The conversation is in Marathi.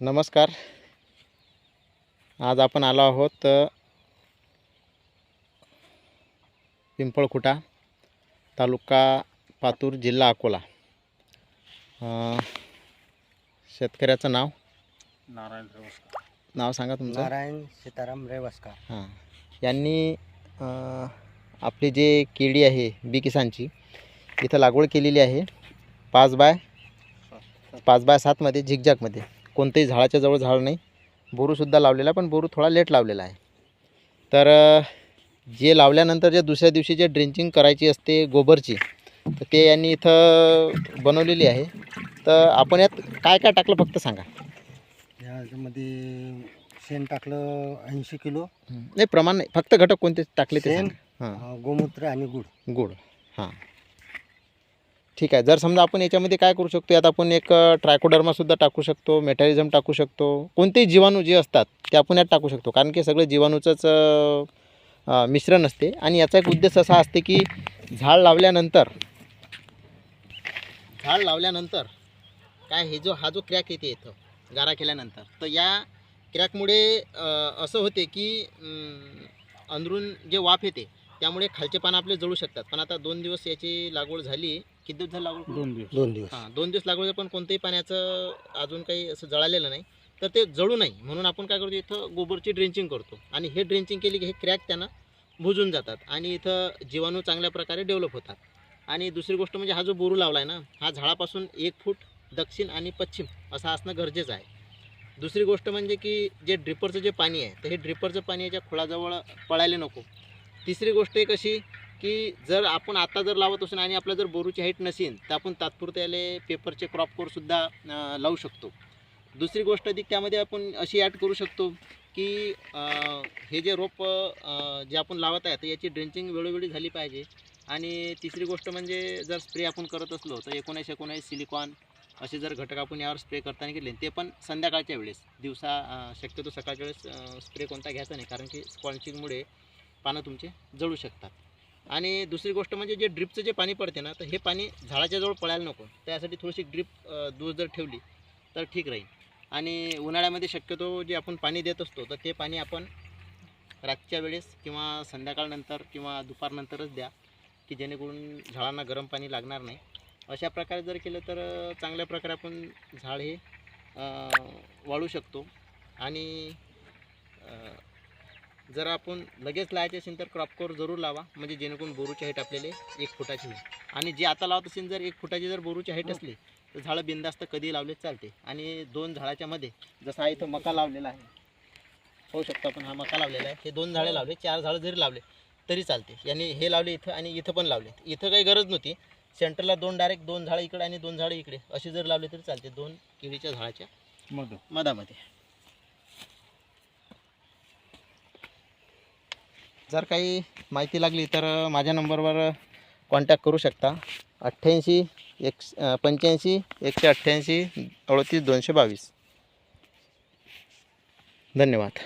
नमस्कार. आज आपण आलो आहोत पिंपळखुटा तालुका पातूर जिल्हा अकोला. शेतकऱ्याचं नाव? नारायण रेवसकर नाव सांगा तुमचं. नारायण सीताराम रेवसकर हां. यांनी आपली जे केळी आहे बी किसानची इथं लागवड केलेली आहे. पाच बाय पाच बाय सातमध्ये झिकझॅकमध्ये कोणत्याही झाडाच्या जवळ झाड नाही. बोरूसुद्धा लावलेला आहे पण बोरू थोडा लेट लावलेला आहे. तर जे लावल्यानंतर जे दुसऱ्या दिवशी जे ड्रिंचिंग करायची असते गोबरची तर ते यांनी इथं बनवलेली आहे. तर आपण यात काय काय टाकलं फक्त सांगा. याच्यामध्ये शेण टाकलं ऐंशी किलो. नाही प्रमाण नाही फक्त घटक कोणते टाकले ते शेण सांगा. हां. गोमूत्र आणि गुड गुड हां. ठीक आहे. जर समजा आपण याच्यामध्ये काय करू शकतो यात आपण एक ट्रायकोडर्मासुद्धा टाकू शकतो मेटॅलिझम टाकू शकतो. कोणतेही जीवाणू जे असतात ते आपण यात टाकू शकतो. कारण की सगळं जीवाणूचंच मिश्रण असते. आणि याचा एक उद्देश असा असते की झाड लावल्यानंतर झाड लावल्यानंतर काय हे जो हा जो क्रॅक येते इथं गारा केल्यानंतर तर या क्रॅकमुळे असं होते की अंदरून जे वाफ येते त्यामुळे खालचे पानं आपले जळू शकतात. पण आता दोन दिवस याची लागवड झाली. किती दिवस झाली लागवड? दोन दिवस. दोन दिवस. हां दोन दिवस लागवड पण कोणत्याही पाण्याचं अजून काही असं जळालेलं नाही. तर ते जळू नाही. म्हणून आपण काय करतो इथं गोबरची ड्रेंचिंग करतो. आणि हे ड्रेंचिंग केली की हे क्रॅक त्यांना बुजून जातात आणि इथं जीवाणू चांगल्या प्रकारे डेव्हलप होतात. आणि दुसरी गोष्ट म्हणजे हा जो बोरू लावला आहे ना हा झाडापासून एक फूट दक्षिण आणि पश्चिम असा असणं गरजेचं आहे. दुसरी गोष्ट म्हणजे की जे ड्रिपरचं जे पाणी आहे तर हे ड्रिपरचं पाणी याच्या खोळाजवळ पळायला नको. तिसरी गोष्ट एक अशी की जर आपण आता जर लावत असून आणि आपल्या जर बोरूची हाईट नसेल तर आपण तात्पुरते याले पेपरचे क्रॉप कोरसुद्धा लावू शकतो. दुसरी गोष्ट अधिक त्यामध्ये आपण अशी ॲड करू शकतो की हे जे रोप जे आपण लावत आहे तर याची ड्रेंचिंग वेळोवेळी झाली पाहिजे. आणि तिसरी गोष्ट म्हणजे जर स्प्रे आपण करत असलो तर एकोणीस एकोणीस सिलिकॉन असे जर घटक आपण यावर स्प्रे करताना घेतले ते पण संध्याकाळच्या वेळेस दिवसा शक्यतो सकाळच्या वेळेस स्प्रे कोणता घ्यायचा नाही कारण की स्पॉन्चिंगमुळे पानं तुमचे जळू शकतात. आणि दुसरी गोष्ट म्हणजे जे ड्रिपचं जे पाणी पडते ना तर हे पाणी झाडाच्या जवळ पळायला नको. त्यासाठी थोडीशी ड्रिप दूर जर ठेवली तर ठीक राहील. आणि उन्हाळ्यामध्ये शक्यतो जे आपण पाणी देत असतो तर ते पाणी आपण रातच्या वेळेस किंवा संध्याकाळनंतर किंवा दुपारनंतरच द्या की जेणेकरून झाडांना गरम पाणी लागणार नाही. अशा प्रकारे जर केलं तर चांगल्या प्रकारे आपण झाड हे वाळू शकतो. आणि जर आपण लगेच लावायचे असेल तर क्रॉपकोर जरूर लावा. म्हणजे जेणेकरून बोरूची हाईट आपल्याला एक फुटाची होईल. आणि जे आता लावत असेल जर एक फुटाची जर बोरूची हाईट असली तर झाडं बिंदास्त कधी लावले चालते. आणि दोन झाडाच्या मध्ये जसं हा इथं मका लावलेला आहे. होऊ शकतो आपण हा मका लावलेला आहे. हे दोन झाडे लावले चार झाडं जरी लावले तरी चालते. यांनी हे लावले इथं आणि इथं पण लावले. इथं काही गरज नव्हती. सेंटरला दोन डायरेक्ट दोन झाडं इकडे आणि दोन झाडं इकडे. असे जर लावले तरी चालते. दोन केळीच्या झाडाच्या मध मधामध्ये. जर काही माहिती लागली तर माझ्या नंबरवर कॉन्टॅक्ट करू शकता. अठ्ठ्याऐंशी एक पंच्याऐंशी एकशे अठ्ठ्याऐंशी अडतीस दोनशे बावीस. धन्यवाद.